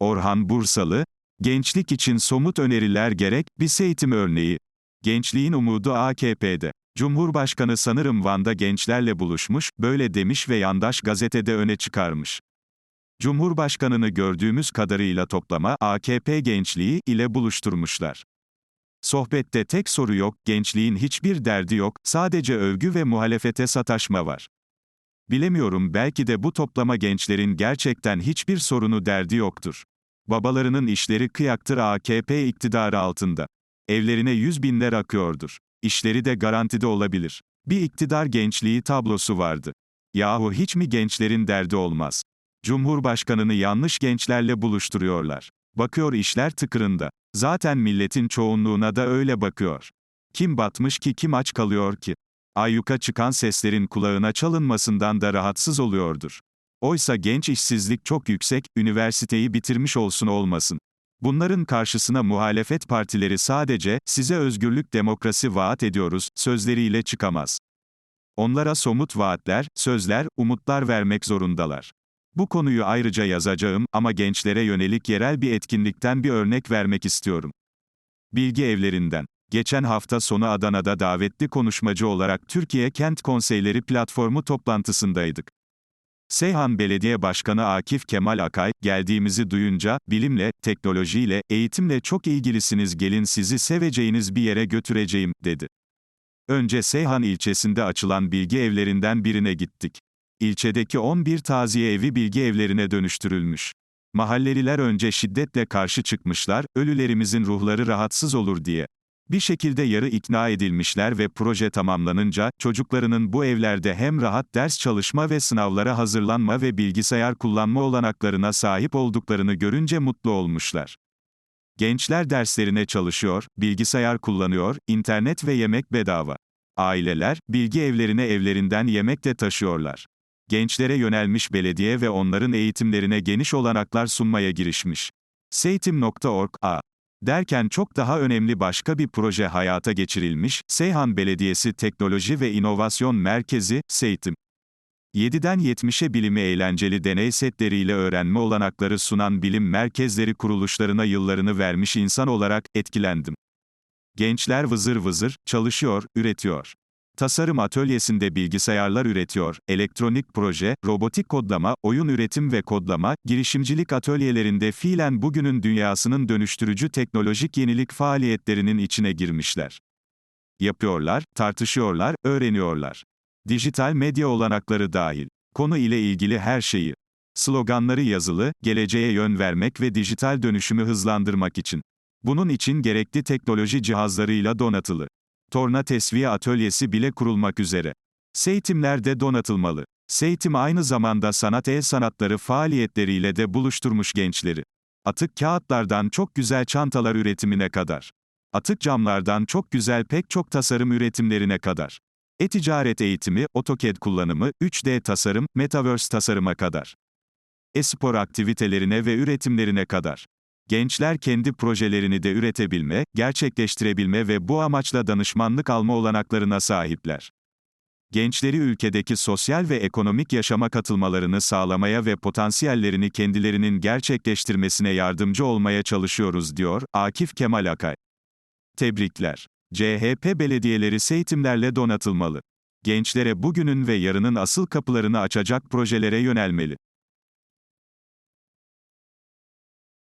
Orhan Bursalı, gençlik için somut öneriler gerek, bir eğitim örneği. Gençliğin umudu AKP'de. Cumhurbaşkanı sanırım Van'da gençlerle buluşmuş, böyle demiş ve yandaş gazetede öne çıkarmış. Cumhurbaşkanını gördüğümüz kadarıyla toplama AKP gençliği ile buluşturmuşlar. Sohbette tek soru yok, gençliğin hiçbir derdi yok, sadece övgü ve muhalefete sataşma var. Bilemiyorum belki de bu toplama gençlerin gerçekten hiçbir sorunu derdi yoktur. Babalarının işleri kıyaktır AKP iktidarı altında. Evlerine yüz binler akıyordur. İşleri de garantide olabilir. Bir iktidar gençliği tablosu vardı. Yahu hiç mi gençlerin derdi olmaz? Cumhurbaşkanını yanlış gençlerle buluşturuyorlar. Bakıyor işler tıkırında. Zaten milletin çoğunluğuna da öyle bakıyor. Kim batmış ki kim aç kalıyor ki? Ayyuka çıkan seslerin kulağına çalınmasından da rahatsız oluyordur. Oysa genç işsizlik çok yüksek, üniversiteyi bitirmiş olsun olmasın. Bunların karşısına muhalefet partileri sadece, size özgürlük demokrasi vaat ediyoruz, sözleriyle çıkamaz. Onlara somut vaatler, sözler, umutlar vermek zorundalar. Bu konuyu ayrıca yazacağım ama gençlere yönelik yerel bir etkinlikten bir örnek vermek istiyorum. Bilgi evlerinden. Geçen hafta sonu Adana'da davetli konuşmacı olarak Türkiye Kent Konseyleri Platformu toplantısındaydık. Seyhan Belediye Başkanı Akif Kemal Akay, geldiğimizi duyunca, bilimle, teknolojiyle, eğitimle çok ilgilisiniz gelin sizi seveceğiniz bir yere götüreceğim, dedi. Önce Seyhan ilçesinde açılan bilgi evlerinden birine gittik. İlçedeki 11 taziye evi bilgi evlerine dönüştürülmüş. Mahalleliler önce şiddetle karşı çıkmışlar, ölülerimizin ruhları rahatsız olur diye. Bir şekilde yarı ikna edilmişler ve proje tamamlanınca, çocuklarının bu evlerde hem rahat ders çalışma ve sınavlara hazırlanma ve bilgisayar kullanma olanaklarına sahip olduklarını görünce mutlu olmuşlar. Gençler derslerine çalışıyor, bilgisayar kullanıyor, internet ve yemek bedava. Aileler, bilgi evlerine evlerinden yemek de taşıyorlar. Gençlere yönelmiş belediye ve onların eğitimlerine geniş olanaklar sunmaya girişmiş. Seytim.org, a. Derken çok daha önemli başka bir proje hayata geçirilmiş, Seyhan Belediyesi Teknoloji ve İnovasyon Merkezi, Seytim. 7'den 70'e bilimi eğlenceli deney setleriyle öğrenme olanakları sunan bilim merkezleri kuruluşlarına yıllarını vermiş insan olarak etkilendim. Gençler vızır vızır çalışıyor, üretiyor. Tasarım atölyesinde bilgisayarlar üretiyor, elektronik proje, robotik kodlama, oyun üretim ve kodlama, girişimcilik atölyelerinde fiilen bugünün dünyasının dönüştürücü teknolojik yenilik faaliyetlerinin içine girmişler. Yapıyorlar, tartışıyorlar, öğreniyorlar. Dijital medya olanakları dahil. Konu ile ilgili her şeyi. Sloganları yazılı, geleceğe yön vermek ve dijital dönüşümü hızlandırmak için. Bunun için gerekli teknoloji cihazlarıyla donatılı. Torna tesviye atölyesi bile kurulmak üzere. Seytimler de donatılmalı. Seytim aynı zamanda sanat el sanatları faaliyetleriyle de buluşturmuş gençleri. Atık kağıtlardan çok güzel çantalar üretimine kadar. Atık camlardan çok güzel pek çok tasarım üretimlerine kadar. E-ticaret eğitimi, AutoCAD kullanımı, 3D tasarım, Metaverse tasarıma kadar. E-spor aktivitelerine ve üretimlerine kadar. Gençler kendi projelerini de üretebilme, gerçekleştirebilme ve bu amaçla danışmanlık alma olanaklarına sahipler. Gençleri ülkedeki sosyal ve ekonomik yaşama katılmalarını sağlamaya ve potansiyellerini kendilerinin gerçekleştirmesine yardımcı olmaya çalışıyoruz diyor Akif Kemal Akay. Tebrikler. CHP belediyeleri eğitimlerle donatılmalı. Gençlere bugünün ve yarının asıl kapılarını açacak projelere yönelmeli.